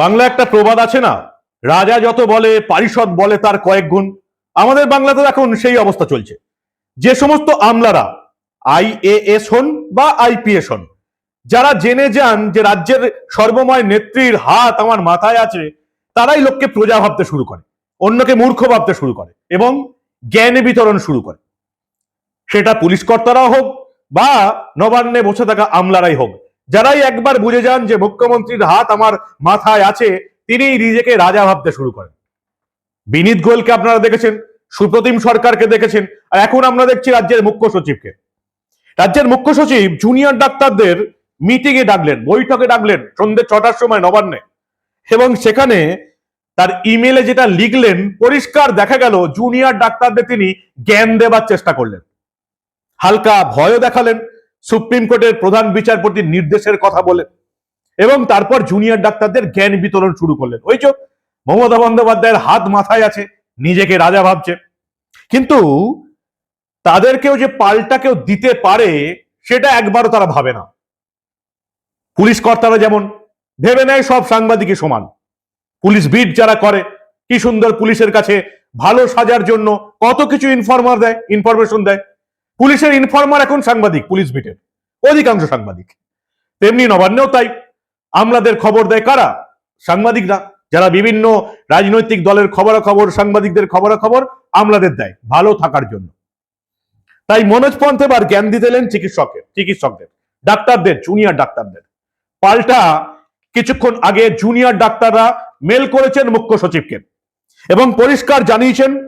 বাংলা একটা প্রবাদ আছে না? রাজা যত বলে, পারিষদ বলে তার কয়েক গুণ। আমাদের বাংলাতে এখন সেই অবস্থা চলছে। যে সমস্ত আমলারা আইএএস হন বা আইপিএস হন, যারা জেনে যান যে রাজ্যের সর্বময় নেত্রীর হাত আমার মাথায় আছে, তারাই লোককে প্রজা ভাবতে শুরু করে, অন্যকে মূর্খ ভাবতে শুরু করে এবং জ্ঞান বিতরণ শুরু করে। সেটা পুলিশ কর্তারাও হোক বা নবান্নে বসে থাকা আমলারাই হোক যারাই একবার বুঝে যান যে মুখ্যমন্ত্রীর হাত আমার মাথায় আছে তিনি নিজেকে রাজা ভাবতে শুরু করেন। বিনীত গোয়েলকে আপনারা দেখেছেন, সুপ্রতিম সরকারকে দেখেছেন, আর এখন আমরা দেখছি রাজ্যের মুখ্য সচিবকে। রাজ্যের মুখ্য সচিব জুনিয়র ডাক্তারদের মিটিং এ ডাকলেন, বৈঠকে ডাকলেন, সন্ধ্যে ছটার সময় নবান্নে। এবং সেখানে তার ইমেলে যেটা লিখলেন, পরিষ্কার দেখা গেল জুনিয়র ডাক্তারদের তিনি জ্ঞান দেবার চেষ্টা করলেন। হালকা ভয়ও দেখালেন সুপ্রিম কোর্টের প্রধান বিচারপতির নির্দেশের কথা বলে এবং তারপর জুনিয়র ডাক্তারদের জ্ঞান বিতরণ শুরু করলেন। ওই চোখ মমতা বন্দ্যোপাধ্যায়ের হাত মাথায় আছে, নিজেকে রাজা ভাবছে। কিন্তু তাদেরকেও যে পাল্টা কেউ দিতে পারে, সেটা একবারও তারা ভাবে না। পুলিশ কর্তারা যেমন, ভেবে নেয় সব সাংবাদিকই সমান। পুলিশ বিট যারা করে, কি সুন্দর পুলিশের কাছে ভালো সাজার জন্য কত কিছু ইনফরমার দেয় ইনফরমেশন দেয়। পুলিশের ইনফরমার এখন সাংবাদিক, পুলিশ বিটের অধিকাংশ সাংবাদিক। তেমনি নবান্নেও তাই। আমলাদের খবর দেয় কারা? সাংবাদিকরা। যারা বিভিন্ন রাজনৈতিক দলের খবরাখবর, সাংবাদিকদের খবরাখবর আমলাদের দেয়। ভালো থাকার জন্য। তাই মনোজ পন্থ এবার জ্ঞান দিতে এলেন চিকিৎসকের, চিকিৎসকদের, ডাক্তারদের জুনিয়র ডাক্তারদের। পাল্টা কিছুক্ষণ আগে জুনিয়র ডাক্তাররা মেল করেছেন মুখ্য সচিবকে এবং পরিষ্কার জানিয়েছেন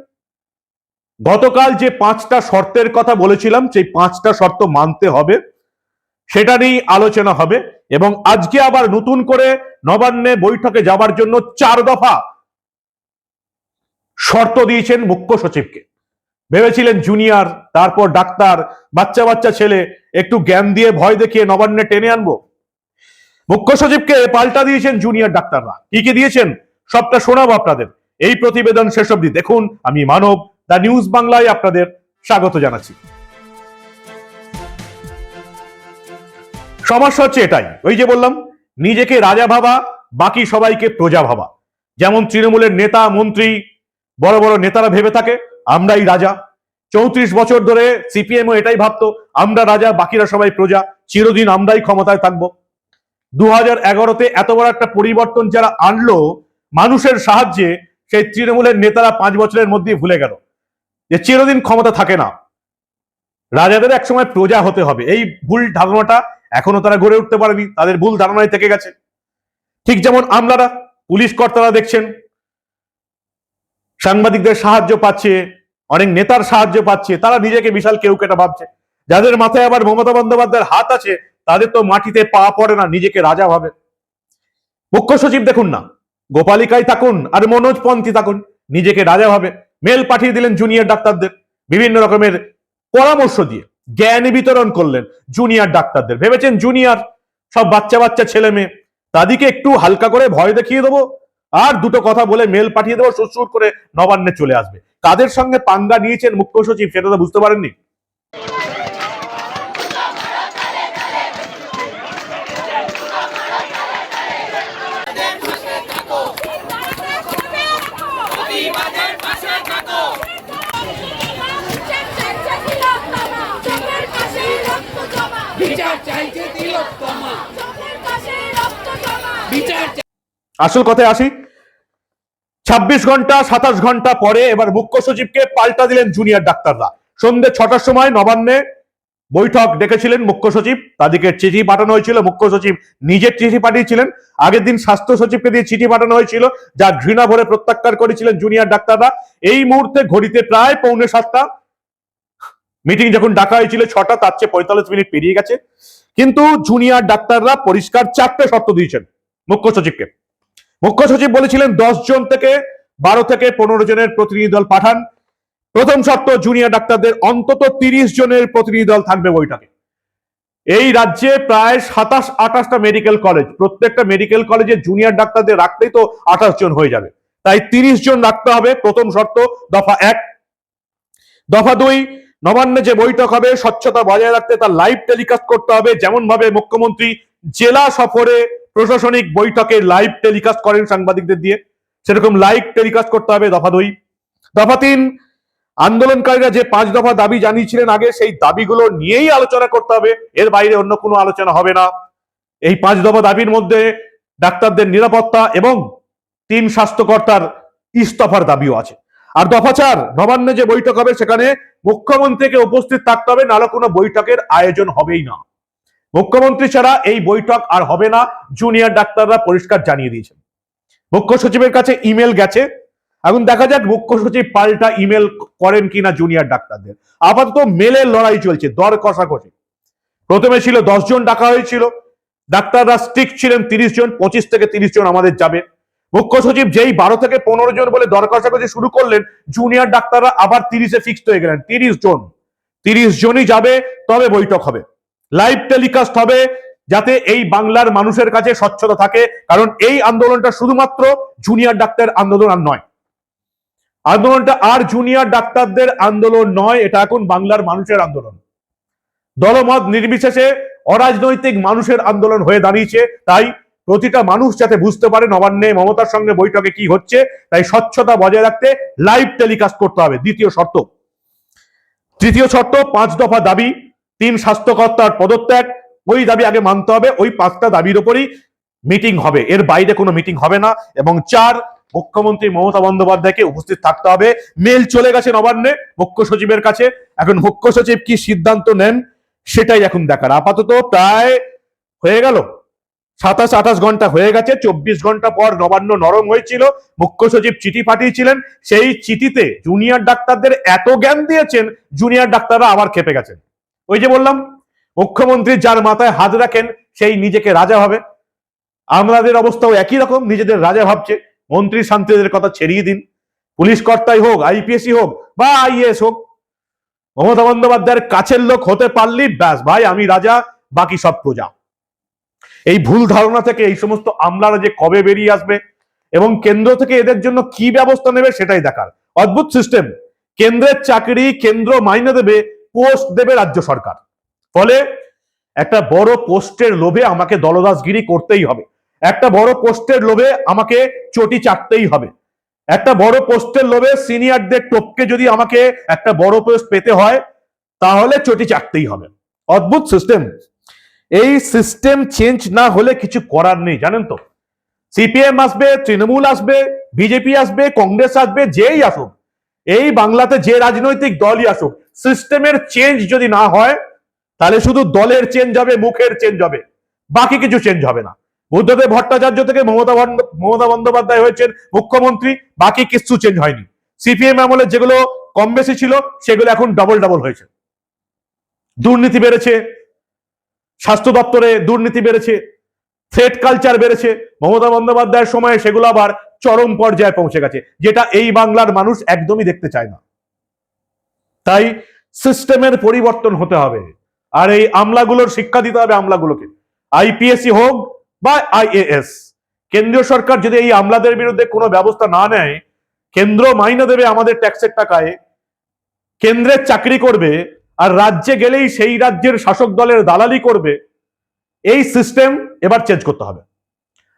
গতকাল যে পাঁচটা শর্তের কথা বলেছিলাম, সেই পাঁচটা শর্ত মানতে হবে, সেটা নিয়েই আলোচনা হবে এবং আজকে আবার নতুন করে নবান্নে বৈঠকে যাবার জন্য চার দফা শর্ত দিয়েছেন মুখ্য সচিবকে। ভেবেছিলেন জুনিয়র তারপর ডাক্তার, বাচ্চা বাচ্চা ছেলে, একটু জ্ঞান দিয়ে ভয় দেখিয়ে নবান্নে টেনে আনব। মুখ্য সচিবকে পাল্টা দিয়েছেন জুনিয়র ডাক্তাররা। কি কি দিয়েছেন? সবটা শোনাবো আপনাদের। এই প্রতিবেদন শেষ অবধি দেখুন। আমি মানব দা নিউজ বাংলায় আপনাদের স্বাগত জানাচ্ছি। সমস্যা হচ্ছে এটাই, ওই যে বললাম, নিজেকে রাজা ভাবা, বাকি সবাইকে প্রজা ভাবা। যেমন তৃণমূলের নেতা, মন্ত্রী, বড় বড় নেতারা ভেবে থাকে, আমরাই রাজা। চৌত্রিশ বছর ধরে সিপিএমও এটাই ভাবতো, আমরা রাজা, বাকিরা সবাই প্রজা, চিরদিন আমরাই ক্ষমতায় থাকব। দু হাজার এগারোতে এত বড় একটা পরিবর্তন যারা আনলো, মানুষের সাহায্যে সেই তৃণমূলের নেতারা পাঁচ বছরের মধ্যেই ভুলে গেল। যে চিরদিন ক্ষমতা থাকে না। রাজাদের একসময় প্রজা হতে হবে। এই ভুল ধারণাটা এখনও তারা গড়ে উঠতে পারেনি। তাদের ভুল ধারণায় থেকে গেছে। ঠিক যেমন আমলারা, পুলিশ কর্তারা দেখছেন, সাংবাদিকদের সাহায্য পাচ্ছে, অনেক নেতার সাহায্য পাচ্ছে, তারা নিজেকে বিশাল কেউ কেটা ভাবছে। যাদের মাথায় আবার মমতা বন্দ্যোপাধ্যায়ের হাত আছে, তাদের তো মাটিতে পা পড়ে না, নিজেকে রাজা ভাবে। মুখ্য সচিব দেখুন না। গোপালিকায় থাকুন আর মনোজ পন্থী থাকুন, নিজেকে রাজা ভাবে। মেল পাঠিয়ে দিলেন জুনিয়র ডাক্তারদের বিভিন্ন রকমের পরামর্শ দিয়ে, জ্ঞান বিতরণ করলেন জুনিয়র ডাক্তারদের। ভেবেছেন জুনিয়র সব বাচ্চা বাচ্চা ছেলে মেয়ে, তাদেরকে একটু হালকা করে ভয় দেখিয়ে দেবো, আর দুটো কথা বলে মেল পাঠিয়ে দেবো সুর করে নবান্নে চলে আসবে। কাদের সঙ্গে পাঙ্গা নিয়েছেন মুখ্য সচিব সেটা তো বুঝতে পারেননি? আসল কথায় আসি। ছাব্বিশ ঘণ্টা, সাতাশ ঘণ্টা পরে এবার মুখ্য সচিবকে পাল্টা দিলেন জুনিয়র ডাক্তাররা। সন্ধ্যে ছটার সময় নবান্নে বৈঠক ডেকেছিলেন মুখ্য সচিব। তাদেরকে চিঠি পাঠানো হয়েছিল, মুখ্য সচিব নিজের চিঠি পাঠিয়েছিলেন। আগের দিন স্বাস্থ্য সচিবকে দিয়ে চিঠি পাঠানো হয়েছিল, যা ঘৃণা ভরে প্রত্যাখ্যান করেছিলেন জুনিয়র ডাক্তাররা। এই মুহূর্তে ঘড়িতে প্রায় পৌনে সাতটা। মিটিং যখন ডাকা হয়েছিল ছটা, তার চেয়ে পঁয়তাল্লিশ মিনিট পেরিয়ে গেছে। কিন্তু জুনিয়র ডাক্তাররা পরিষ্কার চারটে শর্ত দিয়েছেন মুখ্য সচিবকে। মুখ্য সচিব বলেছিলেন, দশ জন থেকে বারো থেকে পনেরো জনের প্রতিনিধি দল পাঠান। প্রথম শর্ত জুনিয়র ডাক্তারদের অন্তত তিরিশ জনের প্রতিনিধি দল থাকবে বৈঠকে এই রাজ্যে প্রায় সাতাশ, আঠাশটা মেডিকেল কলেজ প্রত্যেকটা মেডিকেল কলেজে জুনিয়র ডাক্তারদের রাখলেই তো আঠাশ জন হয়ে যাবে। তাই তিরিশ জন রাখতে হবে, প্রথম শর্ত, দফা এক। দফা দুই, নবান্নে যে বৈঠক হবে, স্বচ্ছতা বজায় রাখতে তার লাইভ টেলিকাস্ট করতে হবে। যেমন ভাবে মুখ্যমন্ত্রী জেলা সফরে প্রশাসনিক বৈঠকে লাইভ টেলিকাস্ট করেন সাংবাদিকদের দিয়ে। সেরকম লাইভ টেলিকাস্ট করতে হবে দফা দুই। দফা তিন, আন্দোলনকারীরা যে পাঁচ দফা দাবি জানিয়েছিলেন আগে, সেই দাবিগুলো নিয়েই আলোচনা করতে হবে। এর বাইরে অন্য কোনো আলোচনা হবে না। এই পাঁচ দফা দাবির মধ্যে ডাক্তারদের নিরাপত্তা এবং তিন স্বাস্থ্যকর্তার ইস্তফার দাবিও আছে। আর দফা চার, নবান্নে যে বৈঠক হবে, সেখানে মুখ্যমন্ত্রীকে উপস্থিত থাকতে হবে, নাহলে কোনো বৈঠকের আয়োজন হবেই না। মুখ্যমন্ত্রী ছাড়া এই বৈঠক আর হবে না জুনিয়র ডাক্তাররা পরিষ্কার জানিয়ে দিয়েছেন। মুখ্য সচিবের কাছে ইমেল গেছে। এখন দেখা যাক মুখ্য সচিব পাল্টা ইমেল করেন কিনা জুনিয়র ডাক্তারদের। আপাতত মেলের লড়াই চলছে, দর কষাকষি। প্রথমে ছিল জন ডাকা হয়েছিল। ডাক্তাররা স্টিক ছিলেন তিরিশ জন, পঁচিশ থেকে তিরিশ জন আমাদের যাবে। মুখ্য সচিব যেই বারো থেকে পনেরো জন বলে দর কষাকষি শুরু করলেন জুনিয়র ডাক্তাররা আবার তিরিশে ফিক্সড হয়ে গেলেন, তিরিশ জন। তিরিশ জনই যাবে, তবে বৈঠক হবে। লাইভ টেলিকাস্ট হবে যাতে এই বাংলার মানুষের কাছে স্বচ্ছতা থাকে। কারণ এই আন্দোলনটা শুধুমাত্র জুনিয়র ডাক্তার আন্দোলন আর নয়। আন্দোলনটা আর জুনিয়র ডাক্তারদের আন্দোলন নয়, এটা এখন বাংলার মানুষের আন্দোলন। দলমত নির্বিশেষে অরাজনৈতিক মানুষের আন্দোলন হয়ে দাঁড়িয়েছে। তাই প্রতিটা মানুষ যাতে বুঝতে পারে নবান্নে মমতার সঙ্গে বৈঠকে কি হচ্ছে, তাই স্বচ্ছতা বজায় রাখতে লাইভ টেলিকাস্ট করতে হবে। দ্বিতীয় শর্ত। তৃতীয় শর্ত, পাঁচ দফা দাবি। তিন স্বাস্থ্যকর্তার পদত্যাগ, ওই দাবি আগে মানতে হবে, ওই পাঁচটা দাবির উপরই মিটিং হবে। এর বাইরে কোনো মিটিং হবে না। এবং চার, মুখ্যমন্ত্রী মমতা বন্দ্যোপাধ্যায়কে উপস্থিত থাকতে হবে। মেল চলে গেছে নবান্নে, মুখ্য সচিবের কাছে। এখন মুখ্য সচিব কি সিদ্ধান্ত নেন, সেটাই এখন দেখার। আপাতত প্রায় হয়ে গেল। সাতাশ, আঠাশ ঘণ্টা হয়ে গেছে। চব্বিশ ঘণ্টা পর নবান্ন নরম হয়েছিল। মুখ্য সচিব চিঠি পাঠিয়েছিলেন। সেই চিঠিতে জুনিয়র ডাক্তারদের এত জ্ঞান দিয়েছেন জুনিয়র ডাক্তাররা আবার খেপে গেছেন। ওই যে বললাম, মুখ্যমন্ত্রী যার মাথায় হাত রাখেন, সেই নিজেকে রাজা ভাবে। আমাদের অবস্থাও একই রকম, নিজেদের রাজা ভাবছে। মন্ত্রী শান্তিদের কথা ছেড়িয়ে দিন। পুলিশ কর্তাই হোক, আইপিএসই হোক, বা আইএস হোক, মমতা বন্দ্যোপাধ্যায়ের কাছের লোক হতে পারলি, ব্যাস ভাই, আমি রাজা, বাকি সব প্রজা। এই ভুল ধারণা থেকে এই সমস্ত আমলারা যে কবে বেরিয়ে আসবে এবং কেন্দ্র থেকে এদের জন্য কি ব্যবস্থা নেবে, সেটাই দেখার। অদ্ভুত সিস্টেম কেন্দ্রের চাকরি কেন্দ্র মাইনে দেবে পোস্ট দেবে রাজ্য সরকার। ফলে একটা বড় পোস্টের লোভে আমাকে দলদাসগিরি করতেই হবে। একটা বড় পোস্টের লোভে আমাকে চটি চাটতেই হবে। একটা বড় পোস্টের লোভে সিনিয়রদের টপকে যদি আমাকে একটা বড় পোস্ট পেতে হয়, তাহলে চটি চাটতেই হবে। অদ্ভুত সিস্টেম এই সিস্টেম চেঞ্জ না হলে কিছু করার নেই, জানেন তো? সিপিএম আসবে, তৃণমূল আসবে বিজেপি আসবে কংগ্রেস আসবে, যেই আসুক, এই বাংলাতে যে রাজনৈতিক দলই আসুক সিস্টেমের চেঞ্জ যদি না হয়, তাহলে শুধু দলের চেঞ্জ হবে, মুখের চেঞ্জ হবে, বাকি কিছু চেঞ্জ হবে না। বুদ্ধদেব ভট্টাচার্য থেকে মমতা বন্দ- মমতা বন্দ্যোপাধ্যায় হয়েছেন মুখ্যমন্ত্রী, বাকি কিছু চেঞ্জ হয়নি। সিপিএম আমলে যেগুলো কম বেশি ছিল, সেগুলো এখন ডবল ডবল হয়েছে। দুর্নীতি বেড়েছে, স্বাস্থ্য দপ্তরে দুর্নীতি বেড়েছে থ্রেট কালচার বেড়েছে, মমতা বন্দ্যোপাধ্যায়ের সময়ে সেগুলো আবার চরম পর্যায়ে পৌঁছে গেছে, যেটা এই বাংলার মানুষ একদমই দেখতে চায় না। তাই সিস্টেমের পরিবর্তন হতে হবে। আর এই আমলাগুলোর শিক্ষা দিতে হবে আমলাগুলোকে। আইপিএসসি হোক বা আইএএস। কেন্দ্রীয় সরকার যদি এই আমলাদের বিরুদ্ধে কোনো ব্যবস্থা না নেয়, কেন্দ্র মাইনে দেবে আমাদের ট্যাক্সের টাকায় কেন্দ্রের চাকরি করবে, আর রাজ্যে গেলেই সেই রাজ্যের শাসক দলের দালালি করবে, এই সিস্টেম এবার চেঞ্জ করতে হবে।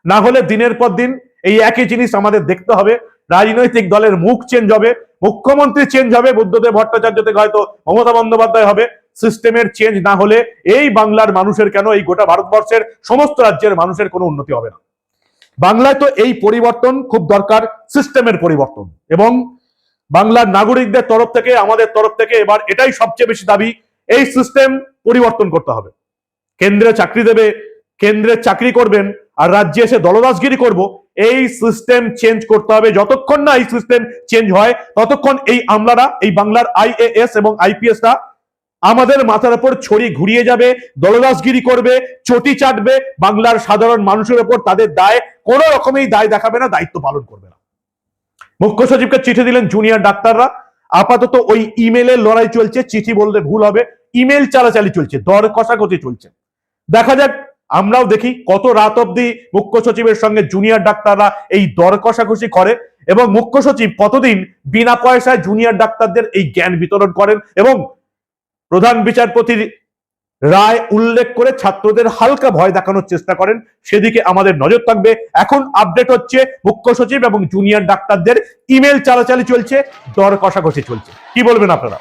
না হলে দিনের পর দিন এই একই জিনিস আমাদের দেখতে হবে। রাজনৈতিক দলের মুখ চেঞ্জ হবে, মুখ্যমন্ত্রী চেঞ্জ হবে, বুদ্ধদেব ভট্টাচার্য থেকে হয়তো মমতা বন্দ্যোপাধ্যায় হবে। সিস্টেমের চেঞ্জ না হলে এই বাংলার মানুষের কেন এই গোটা ভারতবর্ষের সমস্ত রাজ্যের মানুষের কোনো উন্নতি হবে না। বাংলায় তো এই পরিবর্তন খুব দরকার সিস্টেমের পরিবর্তন। এবং বাংলার নাগরিকদের তরফ থেকে, আমাদের তরফ থেকে এবার এটাই সবচেয়ে বেশি দাবি, এই সিস্টেম পরিবর্তন করতে হবে। কেন্দ্রে চাকরি দেবে, কেন্দ্রে চাকরি করবেন আর রাজ্যে এসে দলদাসগিরি করব, এই সিস্টেম চেঞ্জ করতে হবে। যতক্ষণ না এই সিস্টেম চেঞ্জ হয়, ততক্ষণ এই আমলারা, এই বাংলার আইএএস এবং আইপিএসটা আমাদের মাথার উপর ছড়ি ঘুরিয়ে যাবে, দলদাসগিরি করবে, চটি চাটবে, বাংলার সাধারণ মানুষের উপর তাদের দায়, কোনো রকমেই দায় দেখাবে না, দায়িত্ব পালন করবে না। মুখ্য সচিবকে চিঠি দিলেন জুনিয়র ডাক্তাররা। আপাতত ওই ইমেলের লড়াই চলছে, চিঠি বলতে ভুল হবে ইমেল চালাচালি চলছে, দর কষাকষি চলছে। দেখা যাক আমরাও দেখি কত রাত অবধি মুখ্য সচিবের সঙ্গে জুনিয়র ডাক্তাররা এই দর কষাকষি করে এবং মুখ্য সচিব কতদিন বিনা পয়সায় জুনিয়র ডাক্তারদের এই জ্ঞান বিতরণ করেন এবং প্রধান বিচারপতির রায় উল্লেখ করে ছাত্রদের হালকা ভয় দেখানোর চেষ্টা করেন, সেদিকে আমাদের নজর থাকবে। এখন আপডেট হচ্ছে মুখ্য সচিব এবং জুনিয়র ডাক্তারদের ইমেল চালাচালি চলছে, দর কষাকষি চলছে। কি বলবেন আপনারা?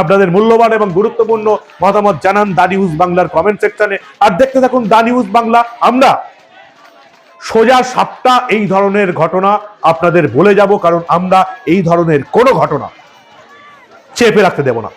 আপনাদের মূল্যবান এবং গুরুত্বপূর্ণ মতামত জানান দা নিউজ বাংলার কমেন্ট সেকশনে আর দেখতে থাকুন দা নিউজ বাংলা। আমরা সোজা সাপটা এই ধরনের ঘটনা আপনাদের বলে যাব, কারণ আমরা এই ধরনের কোনো ঘটনা চেপে রাখতে দেব না।